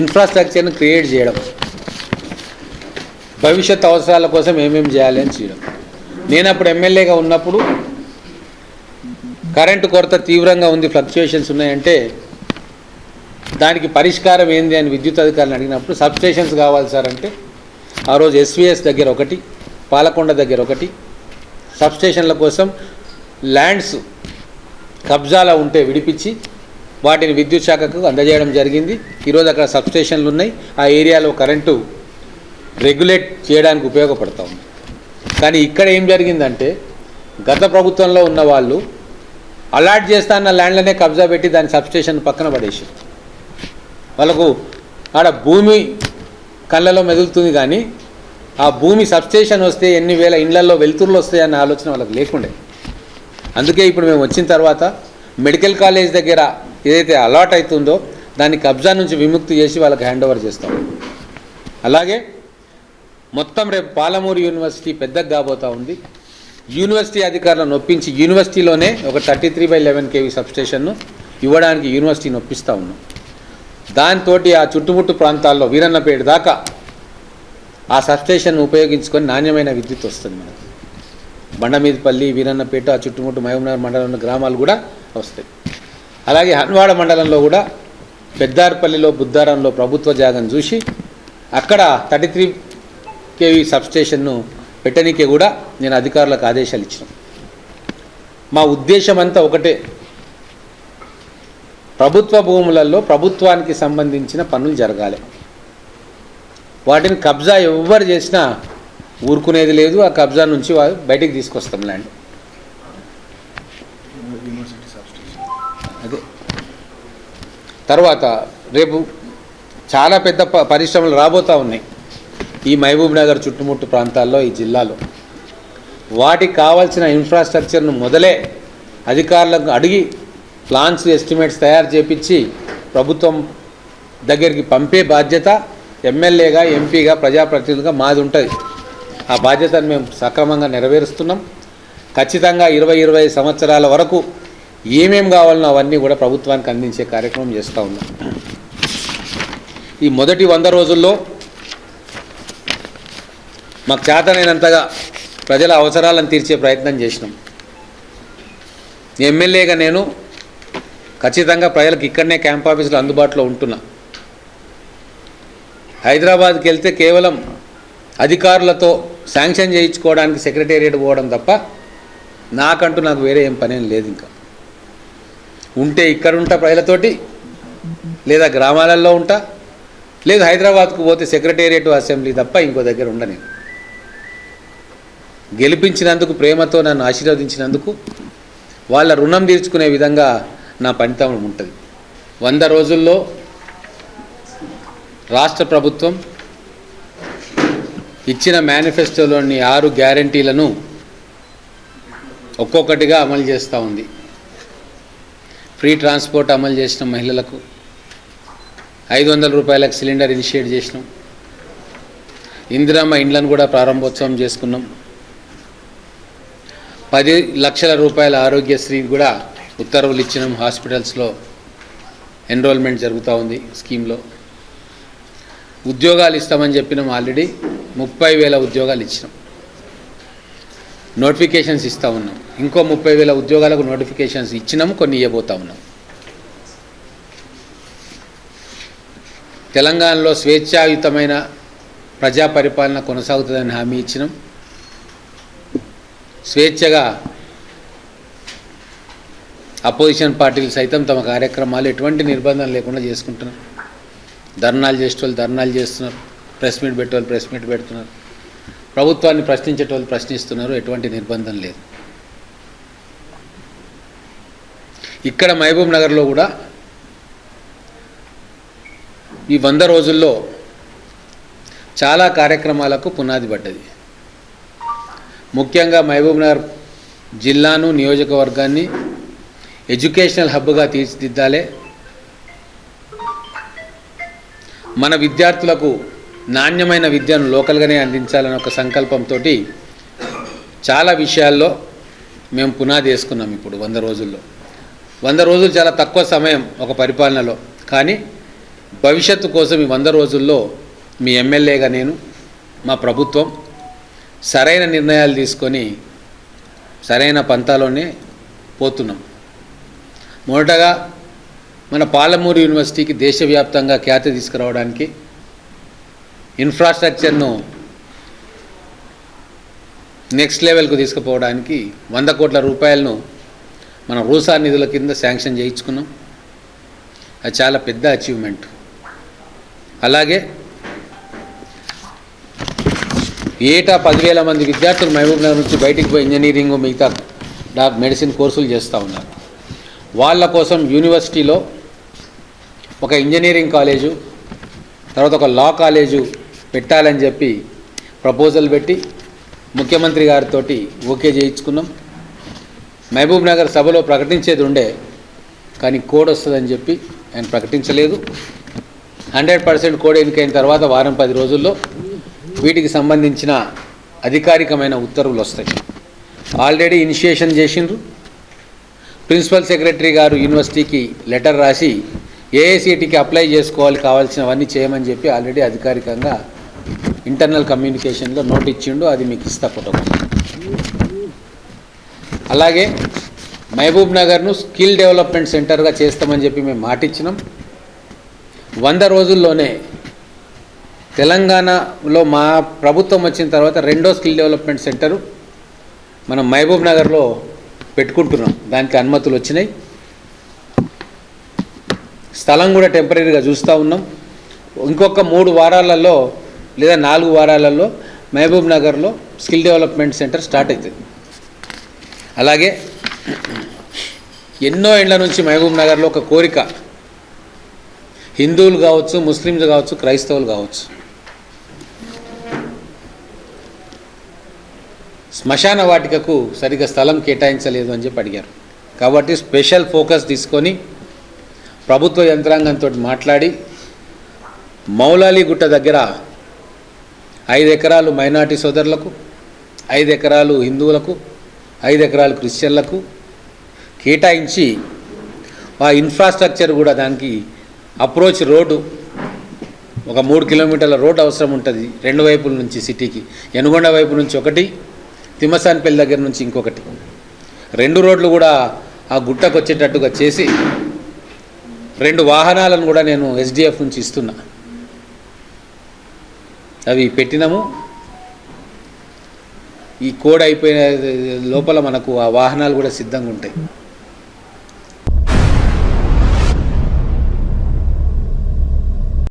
ఇన్ఫ్రాస్ట్రక్చర్ని create చేయడం. భవిష్యత్ అవసరాల కోసం ఏమేమి చేయాలి అని చేయడం. నేను అప్పుడు ఎమ్మెల్యేగా ఉన్నప్పుడు కరెంటు కొరత తీవ్రంగా ఉంది ఫ్లక్చుయేషన్స్ ఉన్నాయంటే దానికి పరిష్కారం ఏంది అని విద్యుత్ అధికారులను అడిగినప్పుడు సబ్స్టేషన్స్ కావాలి సార్ అంటే ఆ రోజు ఎస్విఎస్ దగ్గర ఒకటి పాలకొండ దగ్గర ఒకటి సబ్స్టేషన్ల కోసం ల్యాండ్స్ కబ్జాలో ఉంటే విడిపించి వాటిని విద్యుత్ శాఖకు అందజేయడం జరిగింది. ఈరోజు అక్కడ సబ్స్టేషన్లు ఉన్నాయి. ఆ ఏరియాలో కరెంటు రెగ్యులేట్ చేయడానికి ఉపయోగపడతా ఉంది. కానీ ఇక్కడ ఏం జరిగిందంటే గత ప్రభుత్వంలో ఉన్న వాళ్ళు అలాట్ చేస్తా అన్న ల్యాండ్లనే కబ్జా పెట్టి దాని సబ్స్టేషన్ పక్కన పడేసి వాళ్ళకు ఆడ భూమి కళ్ళలో మెదులుతుంది కానీ ఆ భూమి సబ్స్టేషన్ వస్తే ఎన్ని వేల ఇండ్లలో వెలుతురులు వస్తాయన్న ఆలోచన వాళ్ళకి లేకుండే. అందుకే ఇప్పుడు మేము వచ్చిన తర్వాత మెడికల్ కాలేజ్ దగ్గర ఏదైతే అలాట్ అవుతుందో దాన్ని కబ్జా నుంచి విముక్తి చేసి వాళ్ళకి హ్యాండ్ ఓవర్ చేస్తాం. అలాగే మొత్తం రేపు పాలమూరు యూనివర్సిటీ పెద్దగా కాబోతా ఉంది. యూనివర్సిటీ అధికారులను నొప్పించి యూనివర్సిటీలోనే ఒక thirty three by eleven KV సబ్స్టేషన్ను ఇవ్వడానికి యూనివర్సిటీ నొప్పిస్తూ ఉన్నాం. దాంతో ఆ చుట్టుముట్టు ప్రాంతాల్లో వీరన్నపేట దాకా ఆ సబ్స్టేషన్ ఉపయోగించుకొని నాణ్యమైన విద్యుత్ వస్తుంది మనకు. బండమీదపల్లి వీరన్నపేట ఆ చుట్టుముట్టు మహబూబ్నగర్ మండలంలో గ్రామాలు కూడా వస్తాయి. అలాగే హన్వాడ మండలంలో కూడా పెద్దారపల్లిలో బుద్ధారంలో ప్రభుత్వ జాగం చూసి అక్కడ థర్టీ త్రీ కేవీ సబ్స్టేషన్ను పెట్టనికే కూడా నేను అధికారులకు ఆదేశాలు ఇచ్చిన. మా ఉద్దేశం అంతా ఒకటే. ప్రభుత్వ భూములలో ప్రభుత్వానికి సంబంధించిన పనులు జరగాలి. వాటిని కబ్జా ఎవ్వరు చేసినా ఊరుకునేది లేదు. ఆ కబ్జా నుంచి వారు బయటికి తీసుకొస్తాం ల్యాండ్. అదే తర్వాత రేపు చాలా పెద్ద ప- పరిశ్రమలు రాబోతూ ఉన్నాయి. ఈ మహబూబ్ నగర్ చుట్టుముట్టు ప్రాంతాల్లో ఈ జిల్లాలో. వాటికి కావాల్సిన ఇన్ఫ్రాస్ట్రక్చర్ను మొదలే అధికారులకు అడిగి ప్లాన్స్ ఎస్టిమేట్స్ తయారు చేపించి ప్రభుత్వం దగ్గరికి పంపే బాధ్యత ఎమ్మెల్యేగా ఎంపీగా ప్రజాప్రతినిధులుగా మాది ఉంటుంది. ఆ బాధ్యతను మేము సక్రమంగా నెరవేరుస్తున్నాం. ఖచ్చితంగా ఇరవై ఇరవై సంవత్సరాల వరకు ఏమేమి కావాలనో అవన్నీ కూడా ప్రభుత్వానికి అందించే కార్యక్రమం చేస్తూ ఉన్నాం. ఈ మొదటి వంద రోజుల్లో మాకు చేతనైనంతగా ప్రజల అవసరాలను తీర్చే ప్రయత్నం చేసినాం. ఎమ్మెల్యేగా నేను ఖచ్చితంగా ప్రజలకు ఇక్కడనే క్యాంప్ ఆఫీసులు అందుబాటులో ఉంటున్నా. హైదరాబాద్కి వెళ్తే కేవలం అధికారులతో శాంక్షన్ చేయించుకోవడానికి సెక్రటేరియట్ పోవడం తప్ప నాకంటూ నాకు వేరే ఏం పనేం లేదు ఇంకా. ఉంటే ఇక్కడ ఉంటా ప్రజలతోటి లేదా గ్రామాలలో ఉంటా లేదు హైదరాబాద్కు పోతే సెక్రటేరియట్ అసెంబ్లీ తప్ప ఇంకో దగ్గర ఉండ నేను. గెలిపించినందుకు ప్రేమతో నన్ను ఆశీర్వదించినందుకు వాళ్ళ రుణం తీర్చుకునే విధంగా నా పనితనం ఉంటుంది. వంద రోజుల్లో రాష్ట్ర ప్రభుత్వం ఇచ్చిన మేనిఫెస్టోలోని ఆరు గ్యారంటీలను ఒక్కొక్కటిగా అమలు చేస్తూ ఉంది. ఫ్రీ ట్రాన్స్పోర్ట్ అమలు చేసిన మహిళలకు. ఐదు వందల రూపాయలకు సిలిండర్ ఇనిషియేట్ చేసినాం. ఇందిరామ్మ ఇండ్లను కూడా ప్రారంభోత్సవం చేసుకున్నాం. పది లక్షల రూపాయల ఆరోగ్యశ్రీ కూడా ఉత్తర్వులు ఇచ్చినాం హాస్పిటల్స్లో. ఎన్రోల్మెంట్ జరుగుతూ ఉంది స్కీమ్లో. ఉద్యోగాలు ఇస్తామని చెప్పినాం ఆల్రెడీ. ముప్పై వేల ఉద్యోగాలు ఇచ్చినాం. నోటిఫికేషన్స్ ఇస్తూ ఉన్నాం. ఇంకో ముప్పై వేల ఉద్యోగాలకు నోటిఫికేషన్స్ ఇచ్చినాము కొన్ని ఇవ్వబోతా ఉన్నాం. తెలంగాణలో స్వేచ్ఛాయుతమైన ప్రజా పరిపాలన కొనసాగుతుందని హామీ ఇచ్చినాం. స్వేచ్ఛగా అపోజిషన్ పార్టీలు సైతం తమ కార్యక్రమాలు ఎటువంటి నిర్బంధం లేకుండా చేసుకుంటున్నారు. ధర్నాలు చేసేటోళ్ళు ధర్నాలు చేస్తున్నారు. ప్రెస్ మీట్ పెట్టేవాళ్ళు ప్రెస్ మీట్ పెడుతున్నారు. ప్రభుత్వాన్ని ప్రశ్నించేటోళ్ళు ప్రశ్నిస్తున్నారు ఎటువంటి నిర్బంధం లేదు. ఇక్కడ మహబూబ్ నగర్లో కూడా ఈ వంద రోజుల్లో చాలా కార్యక్రమాలకు పునాది పడ్డది. ముఖ్యంగా మహబూబ్ నగర్ జిల్లాను నియోజకవర్గాన్ని ఎడ్యుకేషనల్ హబ్గా తీర్చిదిద్దాలే. మన విద్యార్థులకు నాణ్యమైన విద్యను లోకల్గానే అందించాలనే ఒక సంకల్పంతో చాలా విషయాల్లో మేము పునాది వేసుకున్నాం ఇప్పుడు వంద రోజుల్లో. వంద రోజులు చాలా తక్కువ సమయం ఒక పరిపాలనలో. కానీ భవిష్యత్తు కోసం ఈ వంద రోజుల్లో మీ ఎమ్మెల్యేగా నేను మా ప్రభుత్వం సరైన నిర్ణయాలు తీసుకొని సరైన పంతాలోనే పోతున్నాం. మొదటగా మన పాలమూరు యూనివర్సిటీకి దేశవ్యాప్తంగా ఖ్యాతి తీసుకురావడానికి ఇన్ఫ్రాస్ట్రక్చర్ను నెక్స్ట్ లెవెల్కు తీసుకుపోవడానికి వంద కోట్ల రూపాయలను మనం రూసా నిధుల కింద శాంక్షన్ చేయించుకున్నాం. అది చాలా పెద్ద అచీవ్మెంట్ అలాగే ఏటా పదివేల మంది విద్యార్థులు మహబూబ్నగర్ నుంచి బయటికి పోయి ఇంజనీరింగ్ మిగతా డాక్ మెడిసిన్ కోర్సులు చేస్తూ ఉన్నారు. వాళ్ళ కోసం యూనివర్సిటీలో ఒక ఇంజనీరింగ్ కాలేజు తర్వాత ఒక లా కాలేజు పెట్టాలని చెప్పి ప్రపోజల్ పెట్టి ముఖ్యమంత్రి గారితో ఓకే చేయించుకున్నాం. మహబూబ్ నగర్ సభలో ప్రకటించేది ఉండే కానీ కోడ్ వస్తుందని చెప్పి ఆయన ప్రకటించలేదు. హండ్రెడ్ పర్సెంట్ కోడ్ ఎన్నికైన తర్వాత వారం పది రోజుల్లో వీటికి సంబంధించిన అధికారికమైన ఉత్తర్వులు వస్తాయి. ఆల్రెడీ ఇనిషియేషన్ చేసిండ్రు. ప్రిన్సిపల్ సెక్రటరీ గారు యూనివర్సిటీకి లెటర్ రాసి ఏఐసిటికి అప్లై చేసుకోవాలి కావాల్సినవన్నీ చేయమని చెప్పి ఆల్రెడీ అధికారికంగా ఇంటర్నల్ కమ్యూనికేషన్లో నోట్ ఇచ్చిండు అది మీకు ఇస్తా ప్రోటోకాల్ అలాగే మహబూబ్ నగర్ను స్కిల్ డెవలప్మెంట్ సెంటర్గా చేస్తామని చెప్పి మేము మాటిచ్చినాం. వంద రోజుల్లోనే తెలంగాణలో మా ప్రభుత్వం వచ్చిన తర్వాత రెండో స్కిల్ డెవలప్మెంట్ సెంటరు మనం మహబూబ్ నగర్లో పెట్టుకుంటున్నాం. దానికి అనుమతులు వచ్చినాయి. స్థలం కూడా టెంపరీగా చూస్తూ ఉన్నాం. ఇంకొక మూడు వారాలలో లేదా నాలుగు వారాలలో మహబూబ్ నగర్లో స్కిల్ డెవలప్మెంట్ సెంటర్ స్టార్ట్ అవుతుంది అలాగే ఎన్నో ఏళ్ళ నుంచి మహబూబ్ నగర్లో ఒక కోరిక. హిందువులు కావచ్చు ముస్లింలు కావచ్చు క్రైస్తవులు కావచ్చు. శ్మశాన వాటికకు సరిగ్గా స్థలం కేటాయించలేదు అని చెప్పి అడిగారు. కాబట్టి స్పెషల్ ఫోకస్ తీసుకొని ప్రభుత్వ యంత్రాంగంతో మాట్లాడి మౌలాలిగుట్ట దగ్గర ఐదు ఎకరాలు మైనార్టీ సోదరులకు ఐదు ఎకరాలు హిందువులకు ఐదు ఎకరాలు క్రిస్టియన్లకు కేటాయించి ఆ ఇన్ఫ్రాస్ట్రక్చర్ కూడా దానికి అప్రోచ్ రోడ్డు. ఒక మూడు కిలోమీటర్ల రోడ్ అవసరం ఉంటుంది రెండు వైపుల నుంచి సిటీకి. ఎనుగొండ వైపు నుంచి ఒకటి తిమ్మసానిపల్లి దగ్గర నుంచి ఇంకొకటి. రెండు రోడ్లు కూడా ఆ గుట్టకు వచ్చేటట్టుగా చేసి రెండు వాహనాలను కూడా నేను ఎస్డిఎఫ్ నుంచి ఇస్తున్నా. అవి పెట్టినాము. ఈ కోడ్ అయిపోయిన లోపల మనకు ఆ వాహనాలు కూడా సిద్ధంగా ఉంటాయి.